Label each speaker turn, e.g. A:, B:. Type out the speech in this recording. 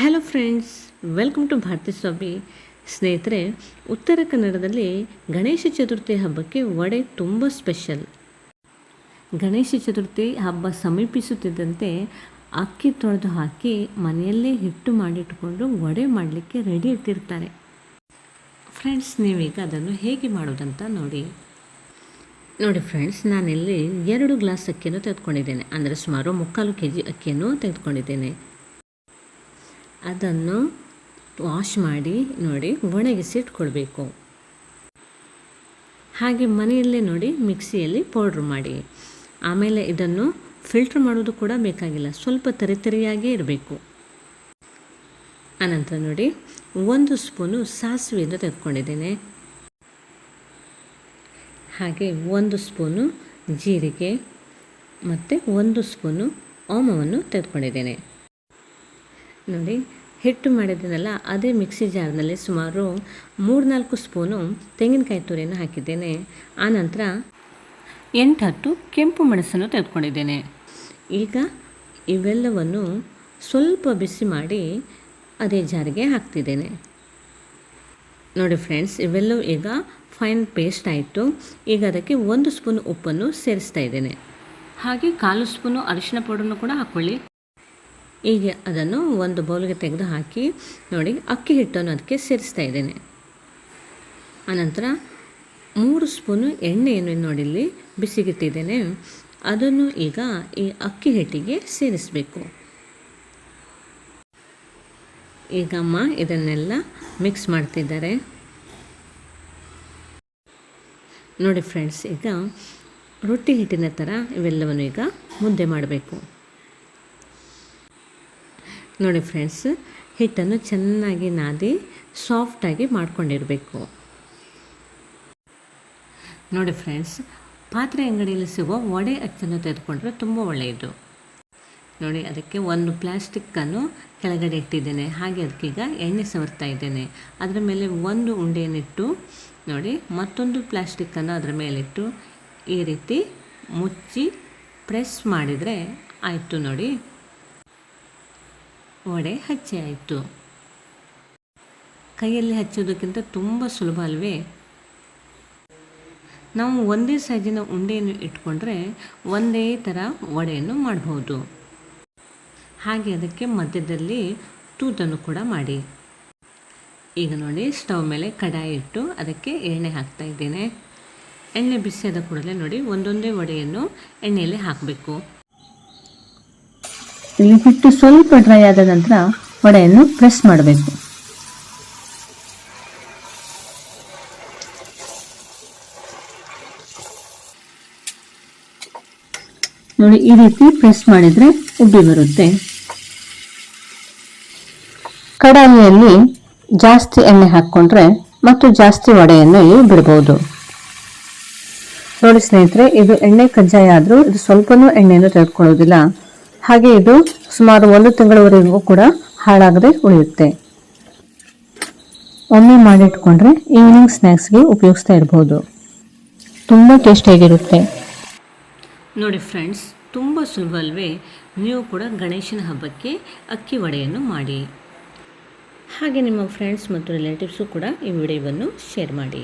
A: Hello friends welcome to Bharathi Swamy ಸ್ನೇಹಿತರೆ, ಉತ್ತರ ಕನ್ನಡದಲ್ಲಿ ಗಣೇಶ ಚತುರ್ಥಿ ಹಬ್ಬಕ್ಕೆ ವಡೆ ತುಂಬ ಸ್ಪೆಷಲ್ ಗಣೇಶ ಚತುರ್ಥಿ ಹಬ್ಬ ಸಮೀಪಿಸುತ್ತಿದ್ದಂತೆ ಅಕ್ಕಿ ತೊಳೆದು ಹಾಕಿ ಮನೆಯಲ್ಲೇ ಹಿಟ್ಟು ಮಾಡಿಟ್ಕೊಂಡು ವಡೆ ಮಾಡಲಿಕ್ಕೆ ರೆಡಿ ಇಟ್ಟಿರ್ತಾರೆ. ಫ್ರೆಂಡ್ಸ್ ನೀವೀಗ ಅದನ್ನು ಹೇಗೆ ಮಾಡೋದಂತ ನೋಡಿ. ನೋಡಿ ಫ್ರೆಂಡ್ಸ್ ನಾನಿಲ್ಲಿ ಎರಡು ಗ್ಲಾಸ್ ಅಕ್ಕಿಯನ್ನು ತೆಗೆದುಕೊಂಡಿದ್ದೇನೆ. ಅಂದರೆ ಸುಮಾರು ಮುಕ್ಕಾಲು ಕೆ ಜಿ ಅಕ್ಕಿಯನ್ನು ತೆಗೆದುಕೊಂಡಿದ್ದೇನೆ. ಅದನ್ನು ವಾಶ್ ಮಾಡಿ, ನೋಡಿ, ಒಣಗಿಸಿ ಇಟ್ಕೊಳ್ಬೇಕು. ಹಾಗೆ ಮನೆಯಲ್ಲೇ ನೋಡಿ ಮಿಕ್ಸಿಯಲ್ಲಿ ಪೌಡ್ರ್ ಮಾಡಿ. ಆಮೇಲೆ ಇದನ್ನು ಫಿಲ್ಟ್ರ್ ಮಾಡೋದು ಕೂಡ ಬೇಕಾಗಿಲ್ಲ, ಸ್ವಲ್ಪ ತರಿತರಿಯಾಗೇ ಇರಬೇಕು. ಆನಂತರ ನೋಡಿ, ಒಂದು ಸ್ಪೂನು ಸಾಸಿವೆಯನ್ನು ತೆಗೆದುಕೊಂಡಿದ್ದೇನೆ. ಹಾಗೆ ಒಂದು ಸ್ಪೂನು ಜೀರಿಗೆ ಮತ್ತು ಒಂದು ಸ್ಪೂನು ಓಮವನ್ನು ತೆಗೆದುಕೊಂಡಿದ್ದೇನೆ. ನೋಡಿ, ಹಿಟ್ಟು ಮಾಡಿದ್ದೀನಲ್ಲ, ಅದೇ ಮಿಕ್ಸಿ ಜಾರ್ನಲ್ಲಿ ಸುಮಾರು ಮೂರ್ನಾಲ್ಕು ಸ್ಪೂನು ತೆಂಗಿನಕಾಯಿ ತುರಿಯನ್ನು ಹಾಕಿದ್ದೇನೆ. ಆನಂತರ ಎಂಟು ಹತ್ತು ಕೆಂಪು ಮೆಣಸನ್ನು ತೆಗೆದುಕೊಂಡಿದ್ದೇನೆ. ಈಗ ಇವೆಲ್ಲವನ್ನು ಸ್ವಲ್ಪ ಬಿಸಿ ಮಾಡಿ ಅದೇ ಜಾರಿಗೆ ಹಾಕ್ತಿದ್ದೇನೆ. ನೋಡಿ ಫ್ರೆಂಡ್ಸ್, ಇವೆಲ್ಲವೂ ಈಗ ಫೈನ್ ಪೇಸ್ಟ್ ಆಯಿತು. ಈಗ ಅದಕ್ಕೆ ಒಂದು ಸ್ಪೂನ್ ಉಪ್ಪನ್ನು ಸೇರಿಸ್ತಾ ಇದ್ದೇನೆ. ಹಾಗೆ ಕಾಲು ಸ್ಪೂನು ಅರಿಶಿನ ಪೌಡರ್ನು ಕೂಡ ಹಾಕ್ಕೊಳ್ಳಿ. ಈಗ ಅದನ್ನು ಒಂದು ಬೌಲ್ಗೆ ತೆಗೆದು ಹಾಕಿ ನೋಡಿ, ಅಕ್ಕಿ ಹಿಟ್ಟನ್ನು ಅದಕ್ಕೆ ಸೇರಿಸ್ತಾ ಇದ್ದೇನೆ. ಆನಂತರ ಮೂರು ಸ್ಪೂನು ಎಣ್ಣೆಯನ್ನು ನೋಡಿ ಇಲ್ಲಿ ಬಿಸಿಗಿಟ್ಟಿದ್ದೇನೆ. ಅದನ್ನು ಈಗ ಈ ಅಕ್ಕಿ ಹಿಟ್ಟಿಗೆ ಸೇರಿಸಬೇಕು. ಈಗ ಅಮ್ಮ ಇದನ್ನೆಲ್ಲ ಮಿಕ್ಸ್ ಮಾಡ್ತಿದ್ದಾರೆ. ನೋಡಿ ಫ್ರೆಂಡ್ಸ್, ಈಗ ರೊಟ್ಟಿ ಹಿಟ್ಟಿನ ಥರ ಇವೆಲ್ಲವನ್ನು ಈಗ ಮುದ್ದೆ ಮಾಡಬೇಕು. ನೋಡಿ ಫ್ರೆಂಡ್ಸ್ ಹಿಟ್ಟನ್ನು ಚೆನ್ನಾಗಿ ನಾದಿ ಸಾಫ್ಟಾಗಿ ಮಾಡ್ಕೊಂಡಿರಬೇಕು. ನೋಡಿ ಫ್ರೆಂಡ್ಸ್ ಪಾತ್ರೆ ಅಂಗಡಿಯಲ್ಲಿ ಸಿಗುವ ವಡೆ ಅಕ್ಕಿಯನ್ನು ತೆಗೆದುಕೊಂಡ್ರೆ ತುಂಬ ಒಳ್ಳೆಯದು. ನೋಡಿ, ಅದಕ್ಕೆ ಒಂದು ಪ್ಲಾಸ್ಟಿಕ್ಕನ್ನು ಕೆಳಗಡೆ ಇಟ್ಟಿದ್ದೇನೆ. ಹಾಗೆ ಅದಕ್ಕೀಗ ಎಣ್ಣೆ ಸವರ್ತಾ ಇದ್ದೇನೆ. ಅದರ ಮೇಲೆ ಒಂದು ಉಂಡೆಯನ್ನಿಟ್ಟು, ನೋಡಿ, ಮತ್ತೊಂದು ಪ್ಲಾಸ್ಟಿಕ್ಕನ್ನು ಅದರ ಮೇಲಿಟ್ಟು ಈ ರೀತಿ ಮುಚ್ಚಿ ಪ್ರೆಸ್ ಮಾಡಿದರೆ ಆಯಿತು ನೋಡಿ. ವಡೆ ಹಚ್ಚಿ ಆಯಿತು. ಕೈಯಲ್ಲಿ ಹಚ್ಚೋದಕ್ಕಿಂತ ತುಂಬ ಸುಲಭ ಅಲ್ವೇ? ನಾವು ಒಂದೇ ಸೈಜಿನ ಉಂಡೆಯನ್ನು ಇಟ್ಕೊಂಡ್ರೆ ಒಂದೇ ಥರ ವಡೆಯನ್ನು ಮಾಡಬಹುದು ಹಾಗೆ ಅದಕ್ಕೆ ಮಧ್ಯದಲ್ಲಿ ತೂತನ್ನು ಕೂಡ ಮಾಡಿ. ಈಗ ನೋಡಿ, ಸ್ಟವ್ ಮೇಲೆ ಕಡಾಯಿ ಇಟ್ಟು ಅದಕ್ಕೆ ಎಣ್ಣೆ ಹಾಕ್ತಾ ಇದ್ದೇನೆ. ಎಣ್ಣೆ ಬಿಸಿಯಾದ ಕೂಡಲೇ ನೋಡಿ, ಒಂದೊಂದೇ ವಡೆಯನ್ನು ಎಣ್ಣೆಯಲ್ಲಿ ಹಾಕಬೇಕು.
B: ಇಲ್ಲಿ ಹಿಟ್ಟು ಸ್ವಲ್ಪ ಡ್ರೈ ಆದ ನಂತರ ವಡೆಯನ್ನು ಪ್ರೆಸ್ ಮಾಡಬೇಕು. ನೋಡಿ, ಈ ರೀತಿ ಪ್ರೆಸ್ ಮಾಡಿದ್ರೆ ಉಬ್ಬಿ ಬರುತ್ತೆ. ಕಡಾಯಿಯಲ್ಲಿ ಜಾಸ್ತಿ ಎಣ್ಣೆ ಹಾಕ್ಕೊಂಡ್ರೆ ಮತ್ತು ಜಾಸ್ತಿ ವಡೆಯನ್ನು ಇಲ್ಲಿ ಬಿಡಬಹುದು ನೋಡಿ ಸ್ನೇಹಿತರೆ, ಇದು ಎಣ್ಣೆ ಕಜ್ಜಾಯ ಆದರೂ ಇದು ಸ್ವಲ್ಪನೂ ಎಣ್ಣೆಯನ್ನು ತೆಗೆದುಕೊಳ್ಳೋದಿಲ್ಲ. ಹಾಗೆ ಇದು ಸುಮಾರು ಒಂದು ತಿಂಗಳವರೆಗೂ ಕೂಡ ಹಾಳಾಗದೆ ಉಳಿಯುತ್ತೆ. ಒಮ್ಮೆ ಮಾಡಿಟ್ಕೊಂಡ್ರೆ ಈವ್ನಿಂಗ್ ಸ್ನ್ಯಾಕ್ಸ್ಗೆ ಉಪಯೋಗಿಸ್ತಾ ಇರ್ಬೋದು. ತುಂಬ ಟೇಸ್ಟಿಯಾಗಿರುತ್ತೆ
A: ನೋಡಿ ಫ್ರೆಂಡ್ಸ್, ತುಂಬ ಸುಲಭಲ್ವೇ ನೀವು ಕೂಡ ಗಣೇಶನ ಹಬ್ಬಕ್ಕೆ ಅಕ್ಕಿ ವಡೆಯನ್ನು ಮಾಡಿ. ಹಾಗೆ ನಿಮ್ಮ ಫ್ರೆಂಡ್ಸ್ ಮತ್ತು ರಿಲೇಟಿವ್ಸು ಕೂಡ ಈ ವಿಡಿಯೋವನ್ನು ಶೇರ್ ಮಾಡಿ.